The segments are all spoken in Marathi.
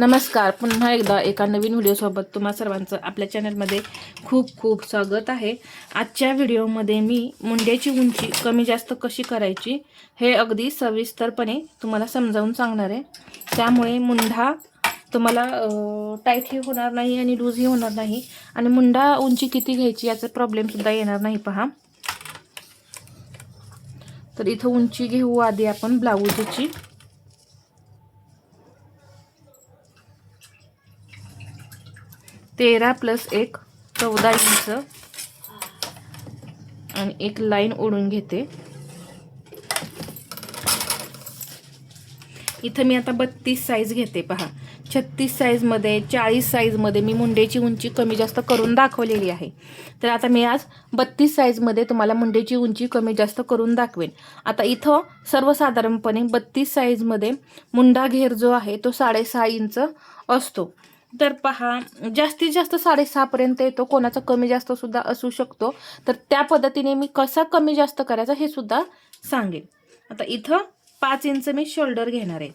नमस्कार. पुन्हा एकदा एका नवीन व्हिडिओसोबत तुम्हा सर्वांचं आपल्या चॅनलमध्ये खूप खूप स्वागत आहे. आजच्या व्हिडिओमध्ये मी मुंड्याची उंची कमी जास्त कशी करायची हे अगदी सविस्तरपणे तुम्हाला समजावून सांगणार आहे. त्यामुळे मुंढा तुम्हाला टाईटही होणार नाही आणि लूजही होणार नाही. आणि मुंडा उंची किती घ्यायची याचा प्रॉब्लेमसुद्धा येणार नाही. पहा. तर इथं उंची घेऊ आधी आपण ब्लाऊजची तेरा प्लस एक चौदा इंच. आणि एक लाईन ओढून घेते. इथं मी आता बत्तीस साईज घेते पहा. छत्तीस साईजमध्ये चाळीस साईजमध्ये मी मुंडेची उंची कमी जास्त करून दाखवलेली आहे. तर आता मी आज बत्तीस साईजमध्ये तुम्हाला मुंडेची उंची कमी जास्त करून दाखवेन. आता इथं सर्वसाधारणपणे बत्तीस साईजमध्ये मुंडा घेर जो आहे तो साडेसहा इंच असतो. तर पहा जास्तीत जास्त साडेसहापर्यंत येतो. कोणाचा कमी जास्त सुद्धा असू शकतो. तर त्या पद्धतीने मी कसा कमी जास्त करायचा हे सुद्धा सांगेन. आता इथं पाच इंच मी शोल्डर घेणार आहे.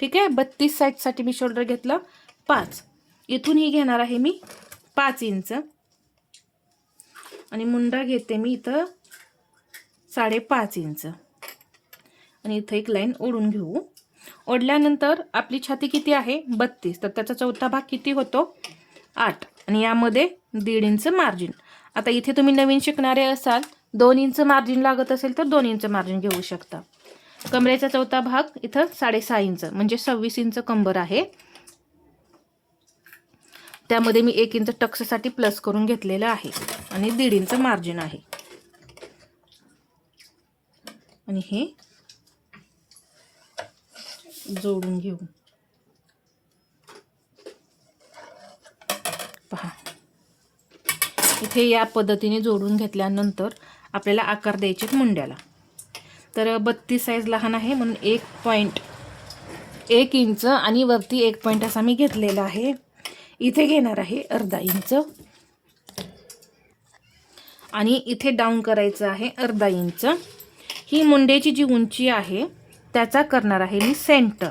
ठीक आहे? बत्तीस साईजसाठी मी शोल्डर घेतलं. पाच. इथूनही घेणार आहे मी पाच इंच. आणि मुंडा घेते मी इथं साडेपाच इंच. आणि इथं एक लाईन ओढून घेऊ. ओढल्यानंतर आपली छाती किती आहे? बत्तीस. तर त्याचा चौथा भाग किती होतो? आठ. आणि यामध्ये दीड इंच मार्जिन आता इथे तुम्ही नवीन शिकणारे असाल दोन इंच मार्जिन लागत असेल तर दोन इंच मार्जिन घेऊ शकता. कमरेचा चौथा भाग इथं साडेसहा इंच म्हणजे सव्वीस इंच कंबर आहे. त्यामध्ये मी एक इंच टक्ससाठी प्लस करून घेतलेलं आहे. आणि दीड इंच मार्जिन आहे. आणि हे जोडून घेऊ. पहा. इथे या पद्धतीने जोडून घेतल्यानंतर आपल्याला आकार द्यायचे मुंड्याला. तर बत्तीस साईज लहान आहे म्हणून एक पॉईंट एक इंच आणि वरती एक पॉईंट असा मी घेतलेला आहे. इथे घेणार आहे अर्धा इंच. आणि इथे डाऊन करायचं आहे अर्धा इंच. ही मुंड्याची जी उंची आहे त्याचा करणार आहे मी सेंटर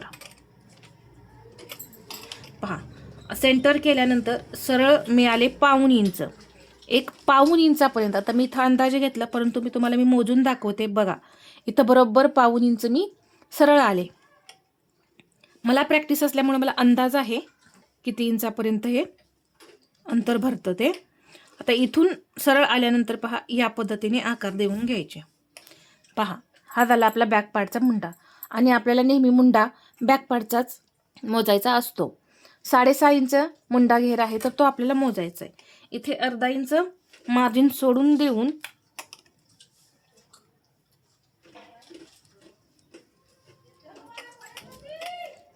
पहा सेंटर केल्यानंतर सरळ मिळाले पाऊन इंच. एक पाऊन इंचापर्यंत आता मी इथं अंदाजे घेतला परंतु मी तुम्हाला मी मोजून दाखवते. बघा इथं बरोबर पाऊन इंच मी सरळ आले. मला प्रॅक्टिस असल्यामुळे मला अंदाज आहे किती इंचापर्यंत हे अंतर भरतं ते. आता इथून सरळ आल्यानंतर पहा या पद्धतीने आकार देऊन घ्यायचे. पहा हा झाला आपला बॅक पार्टचा मुंडा. आणि आपल्याला नेहमी मुंडा बॅकपार्टचाच मोजायचा असतो. साडेसहा इंच मुंडा घेर आहे तर तो आपल्याला मोजायचा आहे इथे अर्धा इंच मार्जिन सोडून देऊन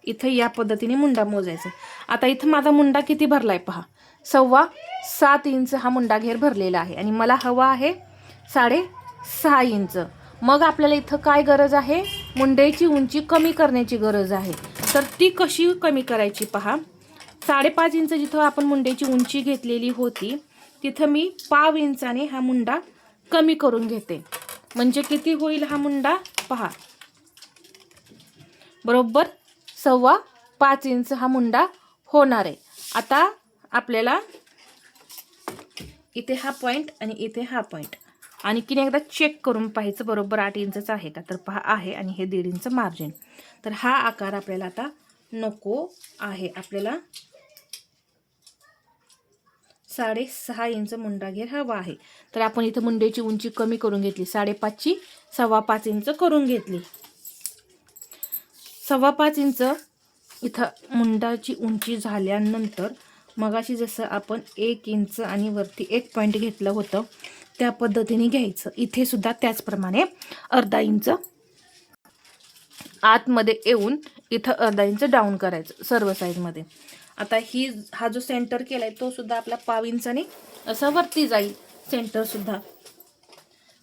इथं या पद्धतीने मुंडा मोजायचा आता इथं माझा मुंडा किती भरलाय पहा. सव्वा सात इंच हा मुंडा घेर भरलेला आहे आणि मला हवा आहे साडे सहा इंच. मग आपल्याला इथं काय गरज आहे? मुंडेची उंची कमी करण्याची गरज आहे. तर ती कशी कमी करायची पहा. साडेपाच इंच जिथं आपण मुंडेची उंची घेतलेली होती तिथं मी पाव इंचाने हा मुंडा कमी करून घेते. म्हणजे किती होईल हा मुंडा? पहा. बरोबर सव्वा पाच इंच हा मुंडा होणार आहे. आता आपल्याला इथे हा पॉईंट आणि इथे हा पॉईंट आणखीन एकदा चेक करून पाहायचं बरोबर आठ इंचचं आहे का? तर पहा आहे आणि हे दीड इंच मार्जिन तर हा आकार आपल्याला आता नको आहे. आपल्याला साडेसहा इंच मुंडा घेर हवा आहे. तर आपण इथं मुंड्याची उंची कमी करून घेतली. साडेपाचची सव्वा पाच इंच करून घेतली. सव्वा पाच इंच इथं मुंडाची उंची झाल्यानंतर मगाशी जसं आपण एक इंच आणि वरती एक पॉईंट घेतलं होतं त्या पद्धतीने घ्यायचं. इथे सुद्धा त्याचप्रमाणे अर्धा इंच आतमध्ये येऊन इथं अर्धा इंच डाऊन करायचं सर्व साईजमध्ये आता ही हा जो सेंटर केला आहे तो सुद्धा आपला पाव इंचाने असा वरती जाईल सेंटरसुद्धा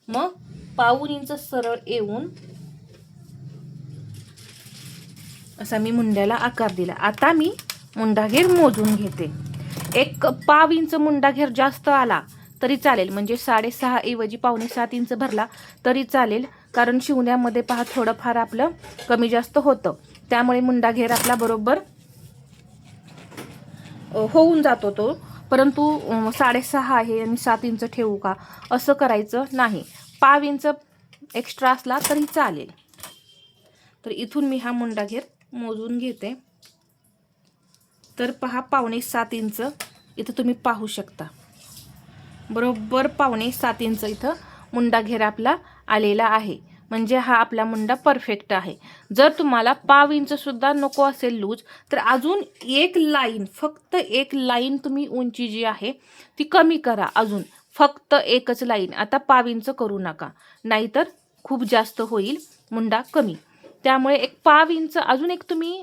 मग पाऊन इंच सरळ येऊन असा मी मुंड्याला आकार दिला. आता मी मुंडाघेर मोजून घेते. एक पाव इंच मुंडाघेर जास्त आला तरी चालेल. म्हणजे साडेसहा ऐवजी पावणे सात इंच भरला तरी चालेल. कारण शिवण्यामध्ये पहा थोडंफार आपलं कमी जास्त होतं. त्यामुळे मुंडाघेर आपला बरोबर होऊन जातो तो. परंतु साडेसहा आहे आणि सात इंच ठेवू का? असं करायचं नाही. पाव इंच एक्स्ट्रा असला तरी चालेल. तर इथून मी हा मुंडा घेर मोजून घेते. तर पहा पावणे सात इंच इथं तुम्ही पाहू शकता. बरोबर पावणे सात इंच इथं मुंडा घेर आपला आलेला आहे. म्हणजे हा आपला मुंडा परफेक्ट आहे. जर तुम्हाला पाव इंचसुद्धा नको असेल लूज तर अजून एक लाईन फक्त एक लाईन तुम्ही उंची जी आहे ती कमी करा अजून. फक्त एकच लाईन. आता पाव इंच करू नका. नाहीतर खूप जास्त होईल मुंडा कमी. त्यामुळे एक पाव इंच अजून एक तुम्ही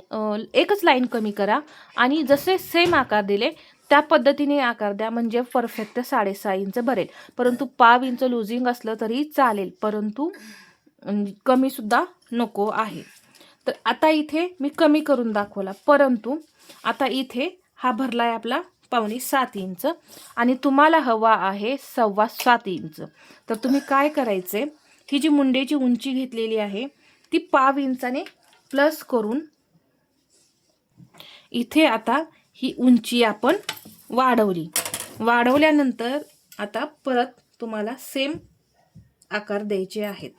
एकच लाईन कमी करा. आणि जसे सेम आकार दिले त्या पद्धतीने आकार द्या. म्हणजे परफेक्ट साडेसहा इंच भरेल. परंतु पाव इंच लुझिंग असलं तरी चालेल. परंतु कमीसुद्धा नको आहे. तर आता इथे मी कमी करून दाखवला. परंतु आता इथे हा भरला आहे आपला पावणे सात इंच आणि तुम्हाला हवा आहे सव्वा सात इंच तर तुम्ही काय करायचे? ही जी मुंडेची उंची घेतलेली आहे ती पाव इंचाने प्लस करून इथे आता ही उंची आपण वाढवली. वाढवल्यानंतर आता परत तुम्हाला सेम आकार द्यायचे आहेत.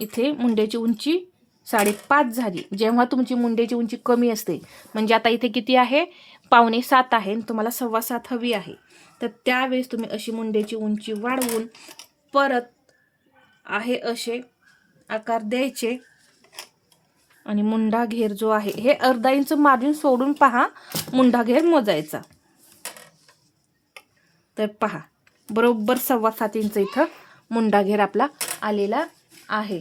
इथे मुंड्याची उंची साडेपाच झाली. जेव्हा तुमची मुंड्याची उंची कमी असते म्हणजे आता इथे किती आहे? पावणे सात आहे आणि तुम्हाला सव्वा सात हवी आहे. तर त्यावेळेस तुम्ही अशी मुंड्याची उंची वाढवून परत आहे असे आकार द्यायचे. आणि मुंडा घेर जो आहे हे अर्धा इंच मार्जिन सोडून पहा मुंडा घेर मोजायचा. तर पहा बरोबर सव्वा सात इंच इथं मुंडा घेर आपला आलेला आहे.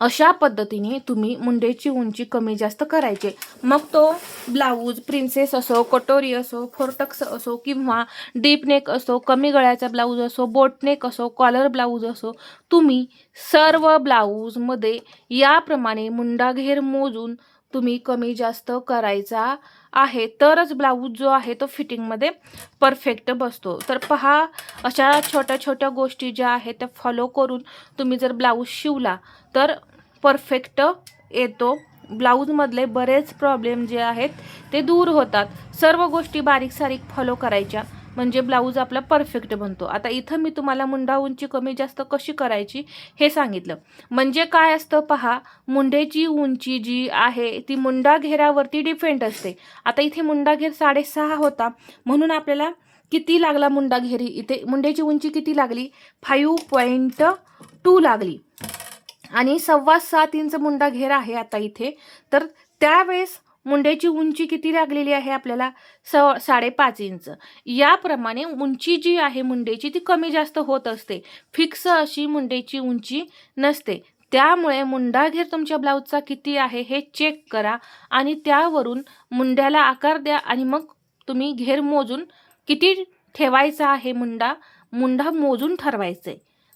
अशा पद्धतीने तुम्ही मुंडेची उंची कमी जास्त करायचे. मग तो ब्लाऊज प्रिन्सेस असो कटोरी असो फोर्टक्स असो किंवा डीप नेक असो कमी गळ्याचा ब्लाऊज असो बोटनेक असो कॉलर ब्लाऊज असो तुम्ही सर्व ब्लाऊजमध्ये याप्रमाणे मुंडाघेर मोजून तुम्ही कमी जास्त करायचा आहे. तरच ब्लाऊज जो आहे तो फिटिंगमध्ये परफेक्ट बसतो. तर पहा अशा छोट्या छोट्या गोष्टी ज्या आहेत त्या फॉलो करून तुम्ही जर ब्लाऊज शिवला तर परफेक्ट येतो. ब्लाऊजमधले बरेच प्रॉब्लेम जे आहेत ते दूर होतात. सर्व गोष्टी बारीक सारीक फॉलो करायच्या. म्हणजे ब्लाऊज आपला परफेक्ट बनतो. आता इथं मी तुम्हाला मुंडा उंची कमी जास्त कशी करायची हे सांगितलं. म्हणजे काय असतं पहा मुंडेची उंची जी आहे ती मुंडा घेरावरती डिपेंड असते. आता इथे मुंडा घेर साडेसहा होता. म्हणून आपल्याला किती लागला मुंडा घेरी? इथे मुंड्याची उंची किती लागली? फाईव्ह पॉईंट टू लागली. आणि सव्वा सात इंच मुंडा घेर आहे आता इथे. तर त्यावेळेस मुंड्याची उंची किती लागलेली आहे आपल्याला? स साडेपाच इंच. याप्रमाणे उंची जी आहे मुंडेची ती कमी जास्त होत असते. फिक्स अशी मुंडेची उंची नसते. त्यामुळे मुंडा घेर तुमच्या ब्लाऊजचा किती आहे हे चेक करा आणि त्यावरून मुंड्याला आकार द्या आणि मग तुम्ही घेर मोजून किती ठेवायचा आहे मुंडा? मुंडा मोजून ठरवायचे